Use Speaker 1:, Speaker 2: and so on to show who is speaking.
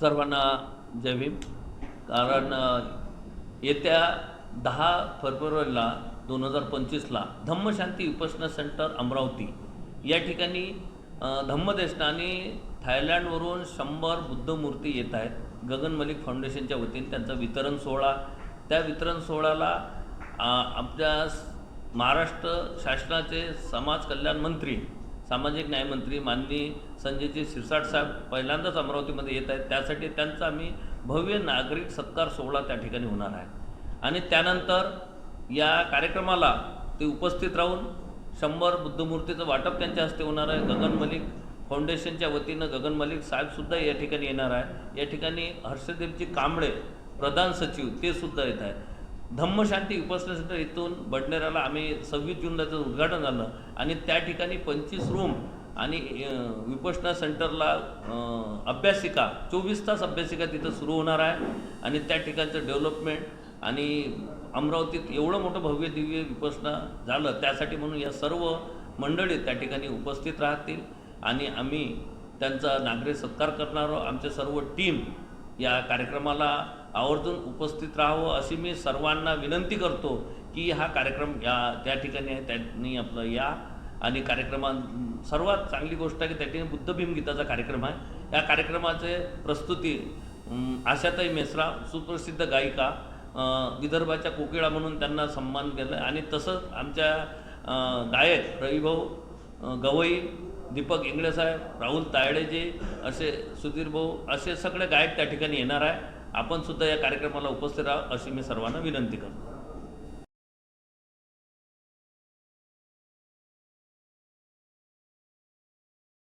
Speaker 1: सर्वांना जय भीम. कारण येत्या दहा फेब्रुवारीला दोन हजार पंचवीसला धम्मशांती उपासना सेंटर अमरावती या ठिकाणी अ, धम्मदेशना आणि थायलंडवरून शंभर बुद्धमूर्ती येत आहेत. गगन मलिक फाउंडेशनच्या वतीने त्यांचा वितरण सोहळा. त्या वितरण सोहळ्याला आपल्या महाराष्ट्र शासनाचे समाज कल्याण मंत्री सामाजिक न्यायमंत्री माननीय संजयजी शिरसाट साहेब पहिल्यांदाच अमरावतीमध्ये येत आहेत. त्यासाठी त्यांचा आम्ही भव्य नागरिक सत्कार सोहळा त्या ठिकाणी होणार आहे. आणि त्यानंतर या कार्यक्रमाला ते उपस्थित राहून शंभर बुद्धमूर्तीचं वाटप त्यांच्या हस्ते होणार आहे. गगन मलिक फाउंडेशनच्या वतीनं गगन मलिक साहेबसुद्धा या ठिकाणी येणार आहे. या ठिकाणी हर्षदेवजी कांबळे प्रधान सचिव ते सुद्धा येत आहेत. धम्मशांती उपासना सेंटर इथून बडनेराला आम्ही सव्वीस जूनला त्याचं उद्घाटन झालं. आणि त्या ठिकाणी पंचवीस रूम आणि विपसना सेंटरला अभ्यासिका चोवीस तास अभ्यासिका तिथं सुरू होणार आहे. आणि त्या ठिकाणचं डेव्हलपमेंट आणि अमरावतीत एवढं मोठं भव्य दिव्य विपसना झालं त्यासाठी म्हणून या सर्व मंडळी त्या ठिकाणी उपस्थित राहतील. आणि आम्ही त्यांचा नागरिक सत्कार करणार आहोत. आमचे सर्व टीम या कार्यक्रमाला आवर्जून उपस्थित राहावं अशी मी सर्वांना विनंती करतो की हा कार्यक्रम या त्या ठिकाणी आहे त्यांनी आपलं या आणि कार्यक्रमा सर्वात चांगली गोष्ट आहे की त्या ठिकाणी बुद्धभीम गीताचा कार्यक्रम आहे. या कार्यक्रमाचे प्रस्तुती आशाताई मेसरा सुप्रसिद्ध गायिका विदर्भाच्या कोकिळा म्हणून त्यांना सन्मान केला आणि तसंच आमच्या गायक रविभाऊ गवई दीपक इंगळे साहेब राहुल तायडेजी असे सुधीर भाऊ असे सगळे गायक त्या ठिकाणी येणार आहे. आपण सुद्धा या कार्यक्रमाला उपस्थित राहा अशी मी सर्वांना विनंती करतो.